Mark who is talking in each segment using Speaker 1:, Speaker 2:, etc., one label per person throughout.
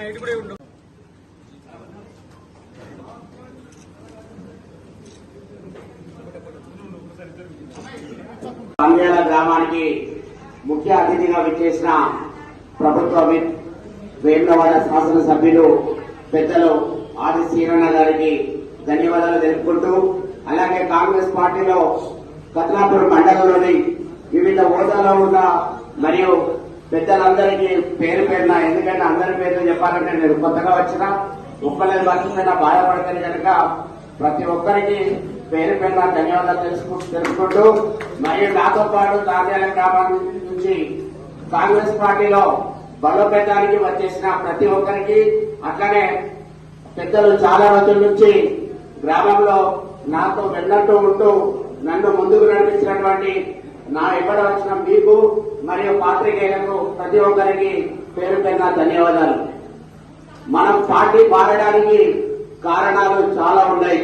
Speaker 1: Night కూడా
Speaker 2: గ్రామానికి ముఖ్య అతిథిగా విచ్చేసిన ప్రభుత్వ విప్ వేములవాడ శాసనసభ్యులు పెద్దలు ఆది శ్రీరణ గారికి ధన్యవాదాలు తెలుపుకుంటూ అలాగే కాంగ్రెస్ పార్టీలో కత్లాపూర్ మండలంలోని వివిధ హోదాలో ఉన్న మరియు పెద్దలందరికీ పేరు పేరున ఎందుకంటే అందరి పేర్లు చెప్పాలంటే నేను కొత్తగా వచ్చిన ఒక్కలేదు మర్చిపోయినా బాధపడతాను కనుక ప్రతి ఒక్కరికి పేరు పేరున ధన్యవాదాలు తెలుసుకుంటూ తెలుసుకుంటూ మరియు నాతో పాటు తాజాల గ్రామం నుంచి కాంగ్రెస్ పార్టీలో బలోపేతానికి వచ్చేసిన ప్రతి ఒక్కరికి అట్లనే పెద్దలు చాలా రోజుల నుంచి గ్రామంలో నాతో వెళ్ళట్టు ఉంటూ నన్ను ముందుకు నడిపించినటువంటి నా ఇవ్వడం వచ్చిన మీకు మరియు పాత్రికేయులకు ప్రతి ఒక్కరికి పేరు ధన్యవాదాలు. మనం పార్టీ మారడానికి కారణాలు చాలా ఉన్నాయి.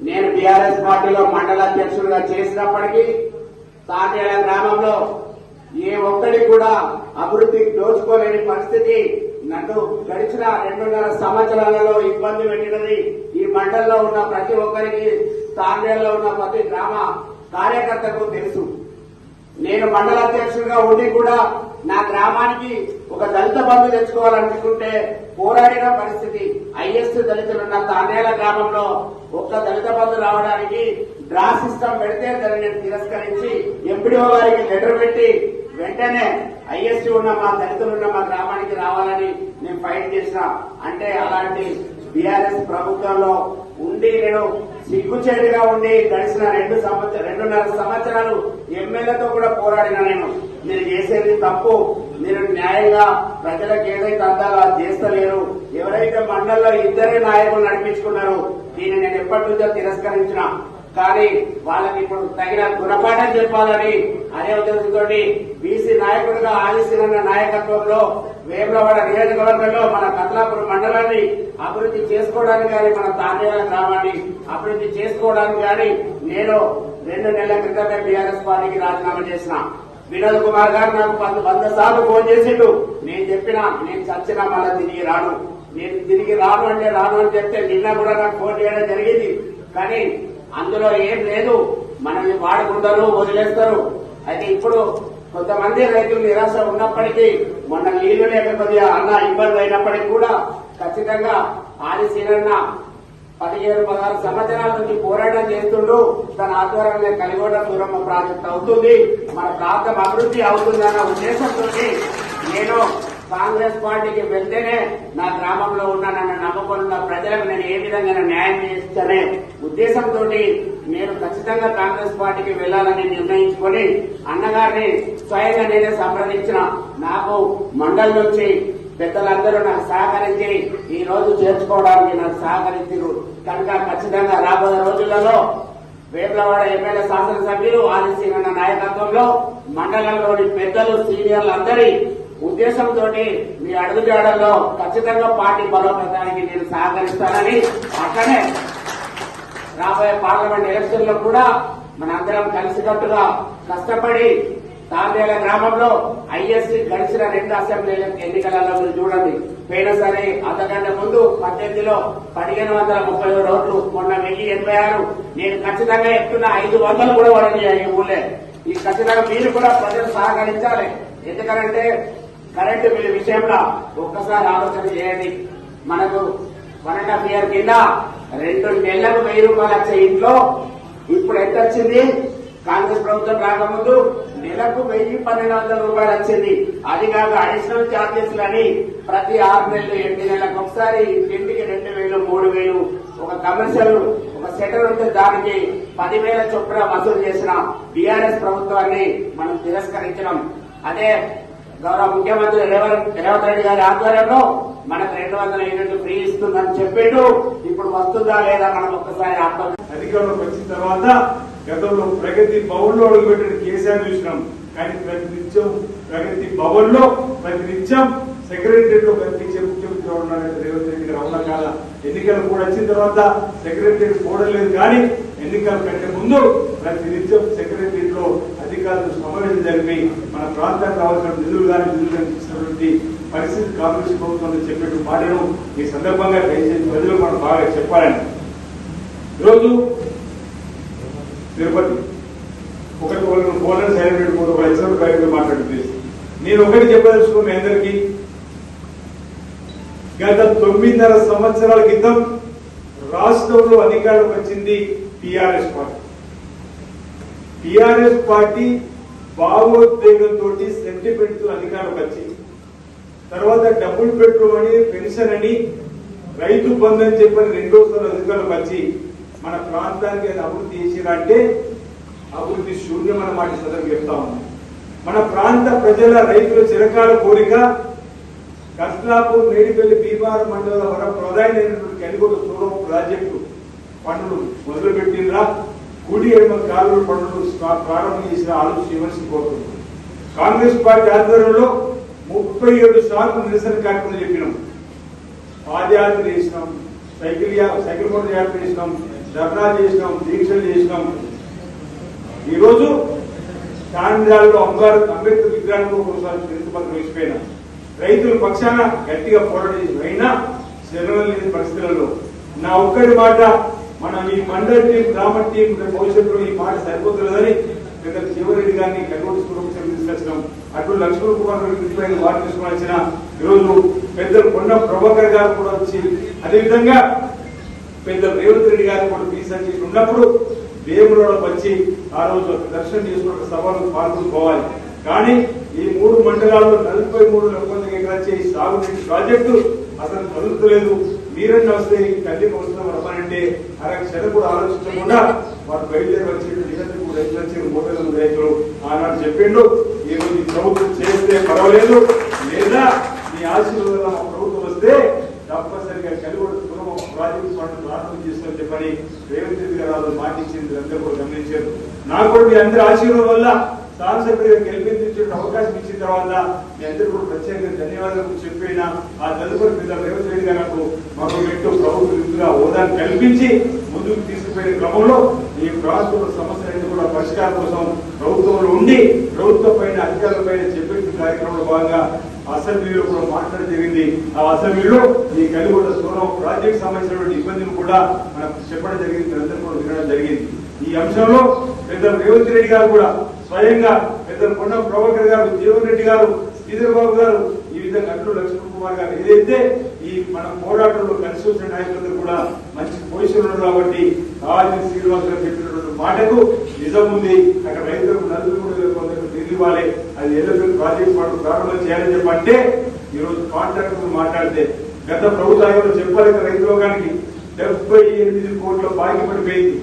Speaker 2: నేను బీఆర్ఎస్ పార్టీలో మండల అధ్యక్షుడిగా చేసినప్పటికీ తాటేల గ్రామంలో ఏ ఒక్కడికి కూడా అభివృద్ధి దోచుకోలేని పరిస్థితి నన్ను గడిచిన రెండున్నర సంవత్సరాలలో ఇబ్బంది పెట్టినది ఈ మండలంలో ఉన్న ప్రతి ఒక్కరికి తాండేల్లో ఉన్న ప్రతి గ్రామ కార్యకర్తకు తెలుసు. నేను మండల అధ్యక్షుడిగా ఉండి కూడా నా గ్రామానికి ఒక దళిత బంధు తెచ్చుకోవాలనుకుంటే పోరాడిన పరిస్థితి. ఐఎస్ దళితులున్న తానేల గ్రామంలో ఒక్క దళిత బంధు రావడానికి డ్రా సిస్టమ్ పెడితే దాన్ని తిరస్కరించి ఎంపీడీఓ గారికి లెటర్ పెట్టి వెంటనే ఐఎస్సీ ఉన్న మా దళితులున్న మా గ్రామానికి రావాలని నేను ఫైట్ చేసిన. అంటే అలాంటి బీఆర్ఎస్ ప్రభుత్వంలో ఉండి నేను సిగ్గుచేటుగా ఉండి గడిచిన రెండు సంవత్సరం రెండున్నర సంవత్సరాలు ఎమ్మెల్యేతో కూడా పోరాడిన నేను. మీరు చేసేది తప్పు. మీరు న్యాయంగా ప్రజలకు ఏదైతే అందాలో అది చేస్తలేరు. ఎవరైతే మండల్లో ఇద్దరే నాయకులు నడిపించుకున్నారు దీన్ని నేను ఎప్పటి నుంచో తిరస్కరించిన. కానీ వాళ్ళకి ఇప్పుడు తగిన గుణపాఠం చెప్పాలని అదే ఉద్దేశంతో బీసీ నాయకుడిగా ఆదిశీలన్న నాయకత్వంలో వేములవాడ నియోజకవర్గంలో మన కత్లాపురం మండలాన్ని అభివృద్ధి చేసుకోవడానికి కానీ మన తాండేల గ్రామాన్ని అభివృద్ధి చేసుకోవడానికి కానీ నేను రెండు నెలల క్రితమే బీఆర్ఎస్ పార్టీకి రాజీనామా చేసిన. వినోద్ కుమార్ గారు నాకు వంద వంద సార్లు ఫోన్ చేసిండు. నేను చెప్పిన నేను చచ్చినా మళ్ళీ తిరిగి రాను. నేను తిరిగి రాను అంటే రాను అని చెప్తే నిన్న కూడా నాకు ఫోన్ చేయడం జరిగింది. కానీ అందులో ఏం లేదు. మనల్ని వాడుకుంటారు వదిలేస్తారు. అయితే ఇప్పుడు కొంతమంది రైతులు నిరాశ ఉన్నప్పటికీ మొన్న నీళ్ళు లేక కొద్దిగా అన్న ఇబ్బంది అయినప్పటికీ కూడా ఖచ్చితంగా ఆదిశీలన్న పదిహేను పదహారు సంవత్సరాల నుంచి పోరాటం చేస్తుండు. తన ఆధ్వర్యంలో కలిగొండ దూరమ్మ ప్రాజెక్ట్ అవుతుంది. మన ప్రాంతం అభివృద్ధి అవుతుందన్న ఉద్దేశంతో నేను కాంగ్రెస్ పార్టీకి వెళ్తేనే నా గ్రామంలో ఉన్న నన్ను నమ్ముకున్న ప్రజలకు నేను ఏ విధంగా న్యాయం చేస్తానే ఉద్దేశంతో నేను ఖచ్చితంగా కాంగ్రెస్ పార్టీకి వెళ్ళాలని నిర్ణయించుకొని అన్నగారిని స్వయంగా నేనే సంప్రదించిన నాకు మండలి నుంచి పెద్దలందరూ నాకు సహకరించి ఈ రోజు చేర్చుకోవడానికి నాకు సహకరించారు. కనుక ఖచ్చితంగా రాబోయే రోజులలో వేములవాడ ఎమ్మెల్యే శాసనసభ్యులు ఆదిశీలన్న నాయకత్వంలో మండలంలోని పెద్దలు సీనియర్లు అందరి ఉద్దేశంతో మీ అడుగుజాడల్లో ఖచ్చితంగా పార్టీ బలోపేతానికి నేను సహకరిస్తానని అట్లనే రాబోయే పార్లమెంట్ ఎలక్షన్లో కూడా మనందరం కలిసికట్టుగా కష్టపడి తాండేల గ్రామంలో ఐఎస్సీ గడిచిన రెండు అసెంబ్లీ ఎన్నికలలో మీరు చూడండి. పోయినసారి అంతకంటే ముందు పద్దెనిమిదిలో పదిహేను వందల ముప్పై ఏడు రోడ్లు మొన్న వెయ్యి ఎనభై ఆరు. నేను ఖచ్చితంగా చెప్తున్న ఐదు వందలు కూడా పడింది ఈ ఊళ్ళే. ఈ ఖచ్చితంగా మీరు కూడా ప్రజలు సహకరించాలి. ఎందుకంటే కరెంటు బిల్లు విషయంలో ఒక్కసారి ఆలోచన చేయండి. మనకు వన్ అండ్ హాఫ్ ఇయర్ కింద రెండు నెలలకు వెయ్యి రూపాయలు వచ్చే ఇంట్లో ఇప్పుడు ఎంత వచ్చింది? కాంగ్రెస్ ప్రభుత్వం రాకముందు నెలకు వెయ్యి పన్నెండు వందల రూపాయలు వచ్చింది. అది కాక అడిషనల్ ఛార్జెస్ అని ప్రతి ఆరు నెలలు ఎనిమిది నెలలకు ఒకసారి ఇంటికి రెండు వేలు మూడు వేలు ఒక కమర్షియల్ ఒక సెటర్ ఉంటే దానికి పదివేల చొప్పున వసూలు చేసిన బీఆర్ఎస్ ప్రభుత్వాన్ని మనం తిరస్కరించడం. అదే గౌరవ ముఖ్యమంత్రి రేవంత్ రెడ్డి గారి ఆధ్వర్యంలో మనకు రెండు వందల యూనిట్లు ఫ్రీ ఇస్తుందని చెప్పిండు. ఇప్పుడు వస్తుందా లేదా మనం ఒక్కసారి అర్థం
Speaker 3: అధికారంలోకి వచ్చిన తర్వాత గతంలో ప్రగతి భవన్లో అడుగుపెట్టిన కేసీఆర్ చూసినాం. కానీ ప్రతి నిత్యం ప్రగతి భవన్లో ప్రతి నిత్యం సెక్రటరియట్లో కనిపించే ముఖ్యమంత్రి ఉన్నారంటే రేవంత్ రెడ్డి గారు. అవునా కాదా? ఎన్నికలు కూడా వచ్చిన తర్వాత సెక్రటరియట్ కూడలేదు కానీ ఎన్నికల కంటే ముందు ప్రతి నిత్యం సెక్రటరియట్లో అధికారులు సమావేశం జరిపి మన ప్రాంతానికి కావాల్సిన నిధులు కానీ నిధులు కానీ పరిస్థితి కాంగ్రెస్ ప్రభుత్వం చెప్పిన మాటను ఈ సందర్భంగా దయచేసి ప్రజలు మనం బాగా చెప్పాలని. ఈరోజు తిరుపతి. ఒకటి ఒకరు ఫోన్ సైలెంట్ పెట్టుకుంటూ ఒక ఎగ్జామ్ బయట మాట్లాడుతుంది నేను ఒకటి చెప్పదలుచుకున్న మీ అందరికీ గత తొమ్మిదిన్నర సంవత్సరాల క్రితం రాష్ట్రంలో అధికారం వచ్చింది టిఆర్ఎస్ పార్టీ. టిఆర్ఎస్ పార్టీ భావోద్వేగంతో సెంటిమెంట్ అధికారం వచ్చి తర్వాత డబ్బులు బెడ్రూమ్ అని పెన్షన్ అని రైతు బంధు అని చెప్పని రెండోసారి అధికారులు వచ్చి మన ప్రాంతానికి అది అభివృద్ధి చేసిరంటే అభివృద్ధి శూన్యం అన్నమాట ఈ చెప్తా ఉన్నాం. మన ప్రాంత ప్రజల రైతుల చిరకాల కోరిక కస్లాపూర్ నేడిపల్లి భీమార మండల వరకు ప్రధానమైనటువంటి కలిగొట్టు సూరం ప్రాజెక్టు పనులు మొదలుపెట్టిందా కూడి ఎడమ కాలువ పనులు ప్రారంభం చేసిన ఆలోచన చేయవలసి కోరుతున్నాం కాంగ్రెస్ పార్టీ ఆధ్వర్యంలో ముప్పై ఏడు సార్లు నిరసన కార్యక్రమం చెప్పినాం. పాదయాత్ర చేసినాం సైకిల్ సైకిల్ మోటార్ యాత్ర చేసినాం ధర్నా చేసినాం దీక్షలు చేసినాం. ఈరోజు తాండ్రాల్లో అంబారు అంబేద్కర్ విగ్రహానికి ఒకసారి తిరుగుపత్రం వేసిపోయినా రైతుల పక్షాన గట్టిగా పోరాటం చేసి అయినా శరణం లేని పరిస్థితులలో. నా ఒక్కరి మాట మన ఈ మండల టీం గ్రామ టీం భవిష్యత్తులో ఈ మాట సరిపోతున్నదని పెద్ద శివరెడ్డి గారిని కర్నూలు సురక్షణ తీసుకొచ్చినాం. అటు లక్ష్మణ్ కుమార్ గారి వారు తీసుకుని వచ్చిన ఈరోజు పెద్దలు కొండ ప్రభాకర్ గారు కూడా వచ్చి అదేవిధంగా పెద్ద రేవంత్ రెడ్డి గారు కూడా రీసెర్చ్ ఉన్నప్పుడు దేవుడు వచ్చి ఆ రోజు దర్శనం చేసుకున్న సభలు పాల్గొనుకోవాలి. కానీ ఈ మూడు మండలాల్లో నలభై మూడు లక్షల ఎకరాలు చేసి సాగునీటి ప్రాజెక్టు అసలు కదులుతలేదు. మీరన్న వస్తే తల్లి తల్లికి వస్తున్నాం రమ్మనంటే అలా క్షణం కూడా ఆలోచించకుండా వారు బయలుదేరి వచ్చేటువంటి నిరంతరం రైతులు మూడు మూటలు రైతులు ఆనాడు చెప్పిండు ఈ రోజు ప్రభుత్వం చేస్తే పర్వాలేదు లేదా మీ ఆశీర్వాదం మా ప్రభుత్వం వస్తే తప్పనిసరిగా కలిగొడు కుటుంబం ప్రాజెక్టు పనులు ప్రారంభం చేసుకొని చెప్పని రేవంత్ రెడ్డి గారు వాళ్ళు మాట అందరూ కూడా గమనించారు. నాకు కూడా మీ అందరి ఆశీర్వాదం వల్ల శాసనసభ్యుడిగా గెలిపింది అవకాశం ఇచ్చిన తర్వాత మీ అందరూ కూడా ప్రత్యేకంగా ధన్యవాదాలు చెప్పిన ఆ తదుపరి మీద రేవంత్ రెడ్డి గారు నాకు మాకు పెట్టు ప్రభుత్వ విధులుగా హోదాను కల్పించి ముందుకు తీసుకుపోయిన క్రమంలో ఈ ప్రాంతంలో సమస్యలన్నీ కూడా పరిష్కారం కోసం ప్రభుత్వంలో ఉండి ప్రభుత్వం పైన అధికారుల పైన చెప్పిన కార్యక్రమంలో భాగంగా అసెంబ్లీలో కూడా మాట్లాడడం జరిగింది. ఆ అసెంబ్లీలో ఈ కలిగొండ సోరం ప్రాజెక్ట్ సంబంధించినటువంటి ఇబ్బందులు కూడా మనకు చెప్పడం జరిగింది. అందరూ కూడా వినడం జరిగింది. ఈ అంశంలో పెద్ద రేవంత్ రెడ్డి గారు కూడా స్వయంగా పెద్ద కొండ ప్రభాకర్ గారు జీవన్ రెడ్డి గారు శ్రీధర్ బాబు గారు ఈ విధంగా అల్లు లక్ష్మణ్ కుమార్ గారు ఏదైతే ఈ మన పోరాటంలో కలిసి వచ్చిన నాయకులందరూ కూడా మంచి పొజిషన్ ఉన్నారు కాబట్టి రాజు శ్రీనివాస్ గారు చెప్పినటువంటి మాటకు నిజం ఉంది. అక్కడ రైతులకు నలుగురు కూడా ఇవ్వాలి అది ఎల్లప్పుడు ప్రాజెక్ట్ పనులు ప్రారంభం చేయాలని చెప్పంటే ఈ రోజు కాంట్రాక్టర్ మాట్లాడితే గత ప్రభుత్వం చెప్పలేక రైతులోకానికి డెబ్బై ఎనిమిది కోట్ల బాకీ పడిపోయింది.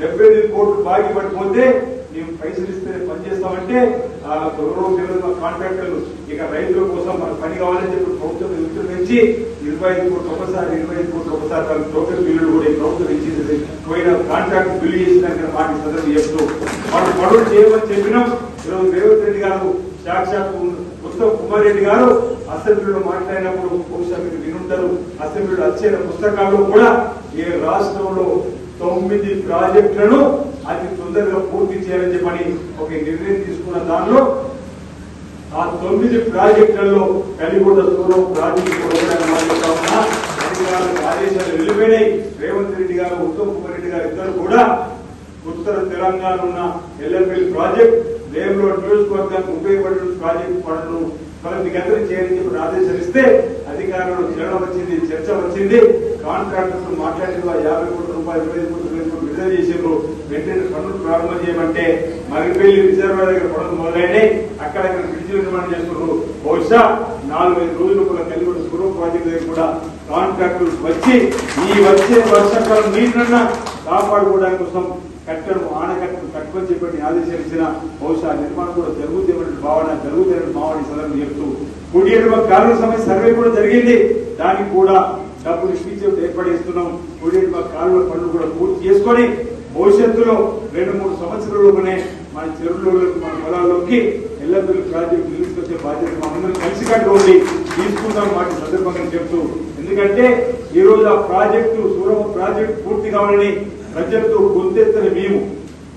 Speaker 3: డెబ్బై ఎనిమిది కోట్లు బాకీ పడిపోతే మేము పైసలు ఇస్తే పని చేస్తామంటే ఆ గౌరవ కాంట్రాక్టర్లు ఇక రైతుల కోసం మన పని కావాలని చెప్పి ప్రభుత్వం ఉత్తర్వులు ఇచ్చి ఇరవై ఐదు కోట్లు ఒకసారి ఇరవై ఐదు కోట్లు ఒకసారి తన టోటల్ బిల్లులు కూడా ఈ ప్రభుత్వం ఇచ్చింది. పోయిన కాంట్రాక్ట్ బిల్లు చేసిన మాట సందర్భం చెప్తూ వాళ్ళు పనులు చేయమని చెప్పినాం. ఈరోజు రేవంత్ రెడ్డి గారు సాక్షాత్ ఉత్తమ్ కుమార్ రెడ్డి గారు అసెంబ్లీలో మాట్లాడినప్పుడు బహుశా మీరు వినుంటారు. అసెంబ్లీలో వచ్చిన పుస్తకాల్లో కూడా ఏ రాష్ట్రంలో తొమ్మిది ప్రాజెక్టులను అతి తొందరగా పూర్తి చేయాలని చెప్పని ఒక నిర్ణయం తీసుకున్న దానిలో ఆ తొమ్మిది ప్రాజెక్టులలో కలిగొండ దూరం ప్రాజెక్టు ఆదేశాలు వెళ్ళిపోయినాయి. రేవంత్ రెడ్డి గారు ఉత్తమ్ కుమార్ రెడ్డి గారు ఇద్దరు కూడా ఉత్తర తెలంగాణ ఉన్న ఎల్ఎంఎల్ ప్రాజెక్ట్ వేములో నియోజకవర్గానికి ఉపయోగపడే ప్రాజెక్ట్ పనులను మనకి గంటలు చేయాలని చెప్పి ఆదేశాలు ఇస్తే అధికారులు చరణ వచ్చింది చర్చ వచ్చింది. కాంట్రాక్టర్లు మాట్లాడిన యాభై కోట్ల రూపాయలు ఇరవై కోట్ల రూపాయలు చేసారు వెంటనే పనులు ప్రారంభం చేయమంటే మరిపల్లి రిజర్వాయర్ దగ్గర పనులు మొదలైనవి అక్కడ బ్రిడ్జ్ నిర్మాణం చేస్తున్నారు బహుశా నాలుగు ఐదు రోజులు కూడా కలిగి స్కూల్ సురూప్ ప్రాజెక్ట్ దగ్గర కూడా కాంట్రాక్టులు వచ్చి ఈ వచ్చే వర్షాకాలం నీటినన్నా కాపాడుకోవడానికి కోసం కట్టడం ఆనకట్టను కట్టుకొని చెప్పి ఆదేశాలు ఇచ్చిన బహుశా నిర్మాణం కూడా జరుగుతున్నటువంటి భావన జరుగుతున్న భావన ఈ సందర్భంగా చెప్తూ కుడి ఎడమ కాలువ సమయ సర్వే కూడా జరిగింది. దానికి కూడా డబ్బు ఇప్పించే ఏర్పాటు చేస్తున్నాం. మా ఎడమ కాలువ పనులు కూడా పూర్తి చేసుకొని భవిష్యత్తులో రెండు మూడు సంవత్సరాలలోనే మన చెరువులోకి మన పొలాల్లోకి ఎల్లపిల్లి ప్రాజెక్టు తీసుకొచ్చే బాధ్యత మనందరం కలిసికట్టు ఉండి తీసుకుంటాం వాటి సందర్భంగా చెప్తూ ఎందుకంటే ఈ రోజు ఆ ప్రాజెక్టు సూరమ ప్రాజెక్టు పూర్తి కావాలని ప్రజలతో గొంతెత్తిన మేము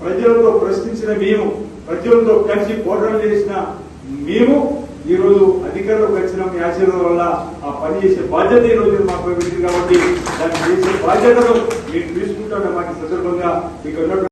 Speaker 3: ప్రజలతో ప్రశ్నించిన మేము ప్రజలతో కలిసి పోరాటం చేసిన మేము ఈరోజు రోజు అధికారంలోకి వచ్చిన మీ ఆశీర్వాదం వల్ల ఆ పని చేసే బాధ్యత ఈరోజు మాకు పెట్టింది కాబట్టి దాన్ని చేసే బాధ్యతను మీరు తీసుకుంటారని మాకు సందర్భంగా మీకు